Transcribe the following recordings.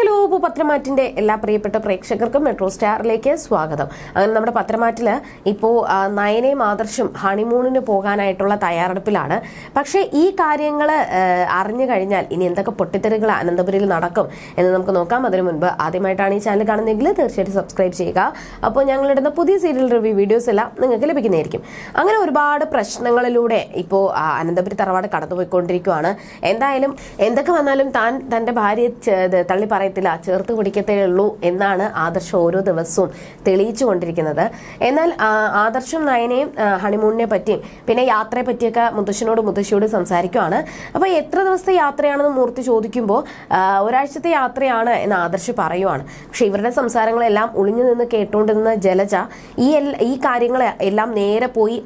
Hello പത്രമാറ്റിന്റെ എല്ലാ പ്രിയപ്പെട്ട പ്രേക്ഷകർക്കും മെട്രോ സ്റ്റാറിലേക്ക് സ്വാഗതം. അങ്ങനെ നമ്മുടെ പത്രമാറ്റിൽ ഇപ്പോൾ നയനെ ആദർശും ഹണിമൂണിന് പോകാനായിട്ടുള്ള തയ്യാറെടുപ്പിലാണ്. പക്ഷേ ഈ കാര്യങ്ങൾ അറിഞ്ഞു കഴിഞ്ഞാൽ ഇനി എന്തൊക്കെ പൊട്ടിത്തെറികൾ അനന്തപുരിയിൽ നടക്കും എന്ന് നമുക്ക് നോക്കാം. അതിനു മുൻപ് ആദ്യമായിട്ടാണ് ഈ ചാനൽ കാണുന്നതെങ്കിൽ തീർച്ചയായിട്ടും സബ്സ്ക്രൈബ് ചെയ്യുക. അപ്പോൾ ഞങ്ങളിടുന്ന പുതിയ സീരിയൽ റിവ്യൂ വീഡിയോസ് എല്ലാം നിങ്ങൾക്ക് ലഭിക്കുന്നതായിരിക്കും. അങ്ങനെ ഒരുപാട് പ്രശ്നങ്ങളിലൂടെ ഇപ്പോൾ അനന്തപുരി തറവാട് കടന്നുപോയിക്കൊണ്ടിരിക്കുകയാണ് എന്തായാലും എന്തൊക്കെ വന്നാലും താൻ തന്റെ ഭാര്യ തള്ളി പറയത്തില്ല ചേർത്ത് പിടിക്കത്തേ ഉള്ളൂ എന്നാണ് ആദർശ് ഓരോ ദിവസവും തെളിയിച്ചു കൊണ്ടിരിക്കുന്നത് എന്നാൽ ആദർശും നയനയും ഹണിമൂണിനെ പറ്റിയും പിന്നെ യാത്രയെ പറ്റിയൊക്കെ മുത്തശ്ശനോട് മുത്തശ്ശിയോട് സംസാരിക്കുവാണ്. അപ്പോൾ എത്ര ദിവസത്തെ യാത്രയാണെന്ന് മൂർത്തി ചോദിക്കുമ്പോൾ ഒരാഴ്ചത്തെ യാത്രയാണ് എന്ന് ആദർശ് പറയുവാണ്. പക്ഷെ ഇവരുടെ സംസാരങ്ങളെല്ലാം ഒളിഞ്ഞു നിന്ന് കേട്ടുകൊണ്ടിരുന്ന ജലജ ഈ ഈ കാര്യങ്ങളെ എല്ലാം നേരെ പോയി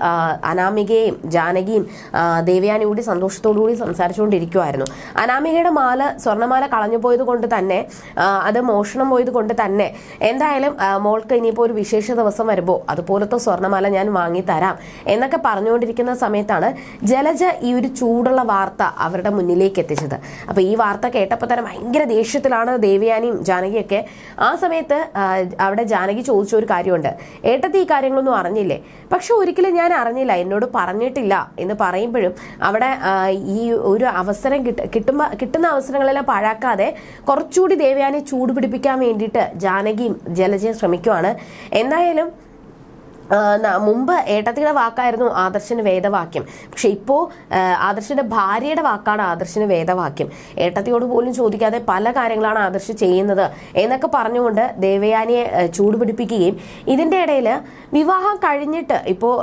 അനാമികയും അനാമികയെയും ജാനകിയും ദേവയാനിയോടി സന്തോഷത്തോടു കൂടി സംസാരിച്ചുകൊണ്ടിരിക്കുമായിരുന്നു അനാമികയുടെ മാല സ്വർണമാല കളഞ്ഞു പോയത് കൊണ്ട് തന്നെ അത് മോഷണം പോയത് കൊണ്ട് തന്നെ. എന്തായാലും മോൾക്ക് ഇനിയിപ്പോൾ ഒരു വിശേഷ ദിവസം വരുമ്പോൾ അതുപോലത്തെ സ്വർണമാല ഞാൻ വാങ്ങി തരാം എന്നൊക്കെ പറഞ്ഞുകൊണ്ടിരിക്കുന്ന സമയത്താണ് ജലജ ഈ ഒരു ചൂടുള്ള വാർത്ത അവരുടെ മുന്നിലേക്ക് എത്തിച്ചത്. അപ്പൊ ഈ വാർത്ത കേട്ടപ്പോൾ തന്നെ ഭയങ്കര ദേഷ്യത്തിലാണ് ദേവയാനിയും ജാനകിയൊക്കെ. ആ സമയത്ത് അവിടെ ജാനകി ചോദിച്ച ഒരു കാര്യമുണ്ട്. ഏട്ടത്തി ഈ കാര്യങ്ങളൊന്നും അറിഞ്ഞില്ലേ? പക്ഷെ ഒരിക്കലും ഞാൻ അറിഞ്ഞില്ല. എന്നോട് പറഞ്ഞിട്ടില്ല എന്ന് പറയുമ്പോഴും അവിടെ ഈ ഒരു അവസരം കിട്ടുമ്പോ കിട്ടുന്ന അവസരങ്ങളെല്ലാം പാഴാക്കാതെ കുറച്ചുകൂടി ദേവയാനെ ചൂടുപിടിപ്പിക്കാൻ വേണ്ടിയിട്ട് ജാനകിയും ജലജയും ശ്രമിക്കുവാണ്. എന്തായാലും മുമ്പ് ഏട്ടത്തിയുടെ വാക്കായിരുന്നു ആദർശന് വേദവാക്യം. പക്ഷെ ഇപ്പോൾ ആദർശന്റെ ഭാര്യയുടെ വാക്കാണ് ആദർശന് വേദവാക്യം. ഏട്ടത്തിയോട് പോലും ചോദിക്കാതെ പല കാര്യങ്ങളാണ് ആദർശ് ചെയ്യുന്നത് എന്നൊക്കെ പറഞ്ഞുകൊണ്ട് ദേവയാനിയെ ചൂടുപിടിപ്പിക്കുകയും ഇതിന്റെ ഇടയിൽ വിവാഹം കഴിഞ്ഞിട്ട് ഇപ്പോൾ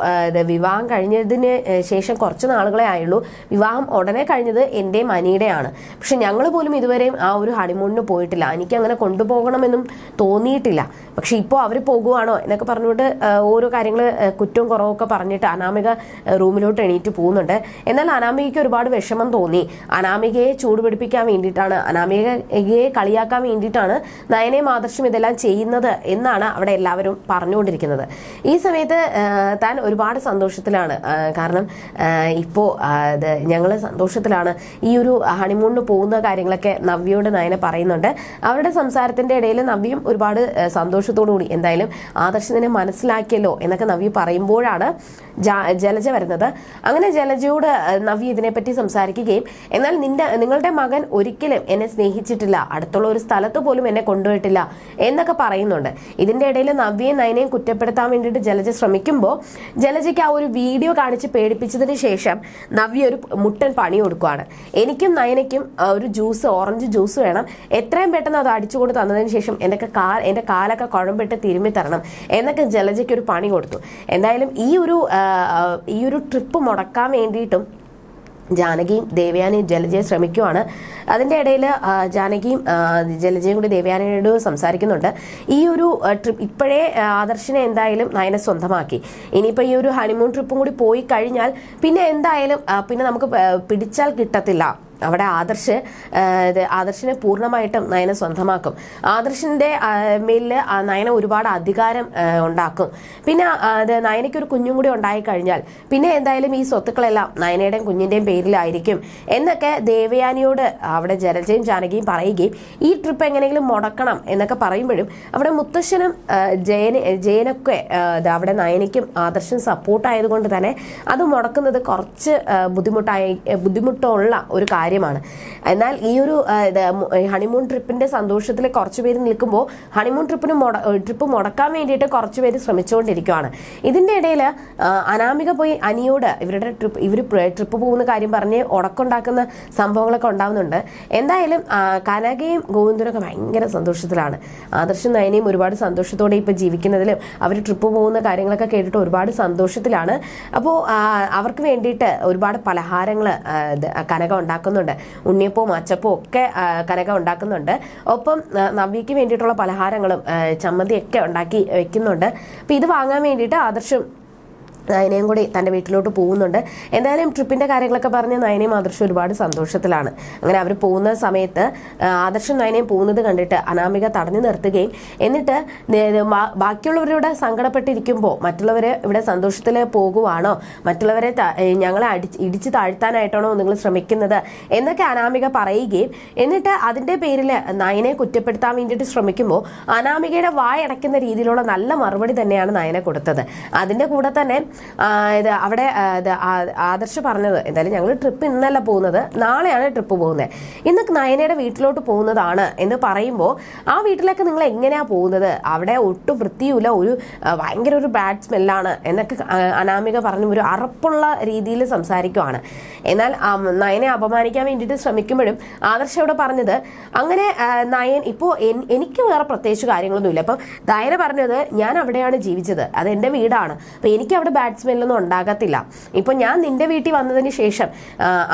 വിവാഹം കഴിഞ്ഞതിന് ശേഷം കുറച്ച് നാളുകളെ ആയുള്ളൂ. വിവാഹം ഉടനെ കഴിഞ്ഞത് എന്റെ അനിയുടെയാണ് പക്ഷെ ഞങ്ങൾ പോലും ഇതുവരെയും ആ ഒരു ഹണിമൂണിന് പോയിട്ടില്ല. എനിക്ക് അങ്ങനെ കൊണ്ടുപോകണമെന്നും തോന്നിയിട്ടില്ല. പക്ഷെ ഇപ്പോൾ അവർ പോകുവാണോ എന്നൊക്കെ പറഞ്ഞുകൊണ്ട് ഓരോ കാര്യങ്ങൾ കുറ്റവും കുറവൊക്കെ പറഞ്ഞിട്ട് അനാമിക റൂമിലോട്ട് എണീറ്റ് പോകുന്നുണ്ട്. എന്നാൽ അനാമികയ്ക്ക് ഒരുപാട് വിഷമം തോന്നി. അനാമികയെ ചൂടുപിടിപ്പിക്കാൻ വേണ്ടിയിട്ടാണ് അനാമികയെ കളിയാക്കാൻ വേണ്ടിയിട്ടാണ് നയനയും ആദർശം ഇതെല്ലാം ചെയ്യുന്നത് എന്നാണ് അവിടെ എല്ലാവരും പറഞ്ഞുകൊണ്ടിരിക്കുന്നത്. ഈ സമയത്ത് താൻ ഒരുപാട് സന്തോഷത്തിലാണ്. കാരണം ഇപ്പോൾ ഞങ്ങൾ സന്തോഷത്തിലാണ് ഈ ഒരു ഹണിമൂണിന് പോകുന്ന കാര്യങ്ങളൊക്കെ നവ്യയോട് നയന പറയുന്നുണ്ട്. അവരുടെ സംസാരത്തിന്റെ ഇടയിൽ നവ്യം ഒരുപാട് സന്തോഷത്തോടു കൂടി എന്തായാലും ആദർശത്തിനെ മനസ്സിലാക്കിയല്ലോ എന്നൊക്കെ നവ്യ പറയുമ്പോഴാണ് ജലജ വരുന്നത്. അങ്ങനെ ജലജയോട് നവ്യ ഇതിനെപ്പറ്റി സംസാരിക്കുകയും എന്നാൽ നിന്റെ നിങ്ങളുടെ മകൻ ഒരിക്കലും എന്നെ സ്നേഹിച്ചിട്ടില്ല. അടുത്തുള്ള ഒരു സ്ഥലത്ത് പോലും എന്നെ കൊണ്ടുപോയിട്ടില്ല എന്നൊക്കെ പറയുന്നുണ്ട്. ഇതിന്റെ ഇടയിൽ നവ്യയും നയനയും കുറ്റപ്പെടുത്താൻ വേണ്ടിയിട്ട് ജലജ ശ്രമിക്കുമ്പോൾ ജലജയ്ക്ക് ആ ഒരു വീഡിയോ കാണിച്ച് പേടിപ്പിച്ചതിന് ശേഷം നവ്യ ഒരു മുട്ടൻ പണി കൊടുക്കുകയാണ് എനിക്കും നയനയ്ക്കും ഒരു ജ്യൂസ് ഓറഞ്ച് ജ്യൂസ് വേണം. എത്രയും പെട്ടെന്ന് അത് അടിച്ചുകൊണ്ട് തന്നതിന് ശേഷം എന്റെ കാലൊക്കെ കുഴമ്പിട്ട് തിരുമ്മി തരണം എന്നൊക്കെ ജലജയ്ക്ക് ഒരു പണി കൊടുത്തു. എന്തായാലും ഈ ഒരു ഈ ഒരു ട്രിപ്പ് മുടക്കാൻ വേണ്ടിയിട്ടും ജാനകിയും ദേവയാനിയും ജലജയെ ശ്രമിക്കുവാണ്. അതിന്റെ ഇടയിൽ ജാനകിയും ജലജയും കൂടി ദേവയാനിയോട് സംസാരിക്കുന്നുണ്ട്. ഈ ഒരു ട്രിപ്പ് ഇപ്പോഴേ ആദർശിനെ എന്തായാലും നയനെ സ്വന്തമാക്കി. ഇനിയിപ്പോൾ ഈ ഒരു ഹണിമൂൺ ട്രിപ്പും കൂടി പോയി കഴിഞ്ഞാൽ പിന്നെ എന്തായാലും പിന്നെ നമുക്ക് പിടിച്ചാൽ കിട്ടത്തില്ല. അവിടെ ആദർശ് ആദർശിനെ പൂർണമായിട്ടും നയന സ്വന്തമാക്കും. ആദർശിന്റെ ആ, മേലിൽ നയന ഒരുപാട് അധികാരം ഉണ്ടാക്കും. പിന്നെ അത് നയനയ്ക്ക് ഒരു കുഞ്ഞും കൂടി ഉണ്ടായി കഴിഞ്ഞാൽ പിന്നെ എന്തായാലും ഈ സ്വത്തുക്കളെല്ലാം നയനയുടെയും കുഞ്ഞിന്റെയും പേരിലായിരിക്കും എന്നൊക്കെ ദേവയാനിയോട് അവിടെ ജലജയും ജാനകിയും പറയുകയും ഈ ട്രിപ്പ് എങ്ങനെയെങ്കിലും മുടക്കണം എന്നൊക്കെ പറയുമ്പോഴും അവിടെ മുത്തശ്ശനും ജയന് ജയനൊക്കെ അവിടെ നയനയ്ക്കും ആദർശം സപ്പോർട്ട് ആയതുകൊണ്ട് തന്നെ അത് മുടക്കുന്നത് കുറച്ച് ബുദ്ധിമുട്ടായി ബുദ്ധിമുട്ടുള്ള ഒരു കാര്യമാണ്. എന്നാൽ ഈ ഒരു ഹണിമൂൺ ട്രിപ്പിന്റെ സന്തോഷത്തിൽ കുറച്ച് പേര് നിൽക്കുമ്പോൾ ഹണിമൂൺ ട്രിപ്പിന് ട്രിപ്പ് മുടക്കാൻ വേണ്ടിയിട്ട് കുറച്ച് പേര് ശ്രമിച്ചുകൊണ്ടിരിക്കുകയാണ് ഇതിന്റെ ഇടയിൽ അനാമിക പോയി അനിയോട് ഇവരുടെ ട്രിപ്പ് ഇവർ ട്രിപ്പ് പോകുന്ന കാര്യം പറഞ്ഞ് ഉടക്കുണ്ടാക്കുന്ന സംഭവങ്ങളൊക്കെ ഉണ്ടാവുന്നുണ്ട്. എന്തായാലും കനകയും ഗോവിന്ദനൊക്കെ ഭയങ്കര സന്തോഷത്തിലാണ്. ആദർശം നയനയും ഒരുപാട് സന്തോഷത്തോടെ ഇപ്പൊ ജീവിക്കുന്നതിലും അവർ ട്രിപ്പ് പോകുന്ന കാര്യങ്ങളൊക്കെ കേട്ടിട്ട് ഒരുപാട് സന്തോഷത്തിലാണ്. അപ്പോൾ അവർക്ക് വേണ്ടിയിട്ട് ഒരുപാട് പലഹാരങ്ങൾ കനക ഉണ്ടാക്കുന്നുണ്ട്. ഉണ്ണിയപ്പവും അച്ചപ്പവും ഒക്കെ കനക ഉണ്ടാക്കുന്നുണ്ട്. ഒപ്പം നവ്യയ്ക്ക് വേണ്ടിയിട്ടുള്ള പലഹാരങ്ങളും ചമ്മന്തി ചമ്മന്തിയൊക്കെ ഉണ്ടാക്കി വെക്കുന്നുണ്ട്. അപ്പം ഇത് വാങ്ങാൻ വേണ്ടിയിട്ട് ആദർശം നയനയും കൂടി തന്റെ വീട്ടിലോട്ട് പോകുന്നുണ്ട്. എന്തായാലും ട്രിപ്പിന്റെ കാര്യങ്ങളൊക്കെ പറഞ്ഞ് നയനയും ആദർശം ഒരുപാട് സന്തോഷത്തിലാണ്. അങ്ങനെ അവർ പോകുന്ന സമയത്ത് ആദർശം നയനയും പോകുന്നത് കണ്ടിട്ട് അനാമിക തടഞ്ഞു നിർത്തുകയും എന്നിട്ട് ബാക്കിയുള്ളവരോട് സങ്കടപ്പെട്ടിരിക്കുമ്പോൾ മറ്റുള്ളവർ ഇവിടെ സന്തോഷത്തിൽ പോകുവാണോ? മറ്റുള്ളവരെ ഞങ്ങളെ അടിച്ച് ഇടിച്ച് താഴ്ത്താനായിട്ടാണോ നിങ്ങൾ ശ്രമിക്കുന്നത്? എന്നൊക്കെ അനാമിക പറയുകയും എന്നിട്ട് അതിന്റെ പേരിൽ നയനെ കുറ്റപ്പെടുത്താൻ വേണ്ടിയിട്ട് ശ്രമിക്കുമ്പോൾ അനാമികയുടെ വായടയ്ക്കുന്ന രീതിയിലുള്ള നല്ല മറുപടി തന്നെയാണ് നയനെ കൊടുത്തത്. അതിന്റെ കൂടെ തന്നെ ഇത് അവിടെ ആദർശ് പറഞ്ഞത് എന്തായാലും ഞങ്ങൾ ട്രിപ്പ് ഇന്നല്ല പോകുന്നത് നാളെയാണ് ട്രിപ്പ് പോകുന്നത് ഇന്ന് നയനയുടെ വീട്ടിലോട്ട് പോകുന്നതാണ് എന്ന് പറയുമ്പോൾ ആ വീട്ടിലേക്ക് നിങ്ങൾ എങ്ങനെയാണ് പോകുന്നത്? അവിടെ ഒട്ടും വൃത്തിയുമില്ല ഒരു ഭയങ്കര ഒരു ബാഡ് സ്മെല്ലാണ് എന്നൊക്കെ അനാമിക പറഞ്ഞു ഒരു അറപ്പുള്ള രീതിയിൽ സംസാരിക്കുവാണ്. എന്നാൽ നയനെ അപമാനിക്കാൻ വേണ്ടിയിട്ട് ശ്രമിക്കുമ്പോഴും ആദർശ ഇവിടെ പറഞ്ഞത് അങ്ങനെ നയൻ ഇപ്പോൾ എനിക്ക് വേറെ പ്രത്യേകിച്ച് കാര്യങ്ങളൊന്നുമില്ല. അപ്പം നയന പറഞ്ഞത് ഞാൻ അവിടെയാണ് ജീവിച്ചത് അത് എന്റെ വീടാണ്. അപ്പം എനിക്ക് അവിടെ ബാഡ് സ്മെല്ലൊന്നും ഉണ്ടാകത്തില്ല. ഇപ്പൊ ഞാൻ നിന്റെ വീട്ടിൽ വന്നതിന് ശേഷം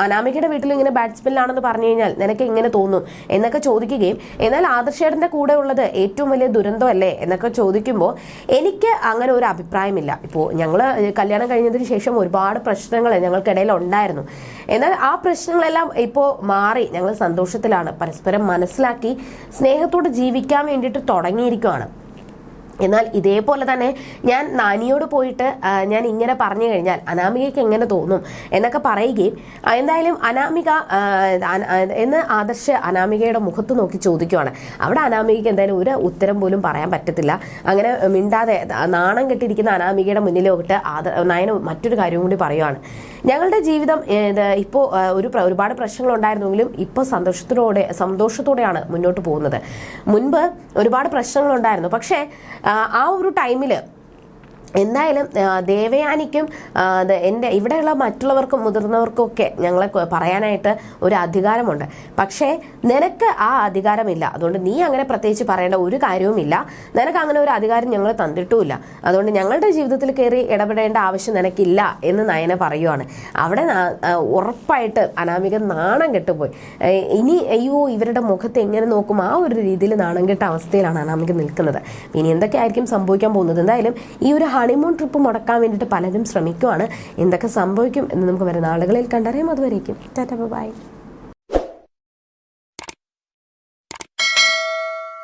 അനാമികയുടെ വീട്ടിൽ ഇങ്ങനെ ബാഡ് സ്മെല്ലാണെന്ന് പറഞ്ഞു കഴിഞ്ഞാൽ നിനക്ക് എങ്ങനെ തോന്നും എന്നൊക്കെ ചോദിക്കുകയും എന്നാൽ ആദർശേട്ടന്റെ കൂടെ ഉള്ളത് ഏറ്റവും വലിയ ദുരന്തമല്ലേ എന്നൊക്കെ ചോദിക്കുമ്പോൾ എനിക്ക് അങ്ങനെ ഒരു അഭിപ്രായമില്ല. ഇപ്പോൾ ഞങ്ങൾ കല്യാണം കഴിഞ്ഞതിന് ശേഷം ഒരുപാട് പ്രശ്നങ്ങൾ ഞങ്ങൾക്കിടയിൽ ഉണ്ടായിരുന്നു. എന്നാൽ ആ പ്രശ്നങ്ങളെല്ലാം ഇപ്പോൾ മാറി ഞങ്ങൾ സന്തോഷത്തിലാണ്. പരസ്പരം മനസ്സിലാക്കി സ്നേഹത്തോടെ ജീവിക്കാൻ വേണ്ടിയിട്ട് തുടങ്ങിയിരിക്കുകയാണ് എന്നാൽ ഇതേപോലെ തന്നെ ഞാൻ നാനിയോട് പോയിട്ട് ഞാൻ ഇങ്ങനെ പറഞ്ഞു കഴിഞ്ഞാൽ അനാമികയ്ക്ക് എങ്ങനെ തോന്നും എന്നൊക്കെ പറയുകയും എന്തായാലും അനാമിക എന്ന് ആദർശ് അനാമികയുടെ മുഖത്ത് നോക്കി ചോദിക്കുവാണ്. അവിടെ അനാമികയ്ക്ക് എന്തായാലും ഒരു ഉത്തരം പോലും പറയാൻ പറ്റത്തില്ല. അങ്ങനെ മിണ്ടാതെ നാണം കെട്ടിയിരിക്കുന്ന അനാമികയുടെ മുന്നിലോട്ട് ആദ നയന മറ്റൊരു കാര്യവും കൂടി പറയുവാണ്. ഞങ്ങളുടെ ജീവിതം ഇപ്പോൾ ഒരു ഒരുപാട് പ്രശ്നങ്ങൾ ഉണ്ടായിരുന്നെങ്കിലും ഇപ്പോൾ സന്തോഷത്തോടെ സന്തോഷത്തോടെയാണ് മുന്നോട്ട് പോകുന്നത്. മുൻപ് ഒരുപാട് പ്രശ്നങ്ങൾ ഉണ്ടായിരുന്നു പക്ഷേ ആ, ഒരു ടൈമിൽ എന്തായാലും ദേവയാനിക്കും എന്റെ ഇവിടെയുള്ള മറ്റുള്ളവർക്കും മുതിർന്നവർക്കും ഒക്കെ ഞങ്ങളെ പറയാനായിട്ട് ഒരു അധികാരമുണ്ട്. പക്ഷേ നിനക്ക് ആ അധികാരമില്ല. അതുകൊണ്ട് നീ അങ്ങനെ പ്രത്യേകിച്ച് പറയേണ്ട ഒരു കാര്യവുമില്ല. നിനക്ക് അങ്ങനെ ഒരു അധികാരം ഞങ്ങൾ തന്നിട്ടുമില്ല. അതുകൊണ്ട് ഞങ്ങളുടെ ജീവിതത്തിൽ കയറി ഇടപെടേണ്ട ആവശ്യം നിനക്കില്ല എന്ന് നയന പറയുവാണ്. അവിടെ ഉറപ്പായിട്ട് അനാമിക നാണം കെട്ടുപോയി. ഇനി അയ്യോ ഇവരുടെ മുഖത്ത് എങ്ങനെ നോക്കും? ആ ഒരു രീതിയിൽ നാണം കെട്ട അവസ്ഥയിലാണ് അനാമിക നിൽക്കുന്നത്. ഇനി എന്തൊക്കെയായിരിക്കും സംഭവിക്കാൻ പോകുന്നത്? എന്തായാലും ഈ ഒരു ഹണിമൂൺ ട്രിപ്പ് മുടക്കാൻ വേണ്ടിയിട്ട് പലരും ശ്രമിക്കുവാണ്. എന്തൊക്കെ സംഭവിക്കും എന്ന് നമുക്ക് വരുന്ന ആളുകളിൽ കണ്ടറിയാം. അതുവരേക്കും. ബൈ.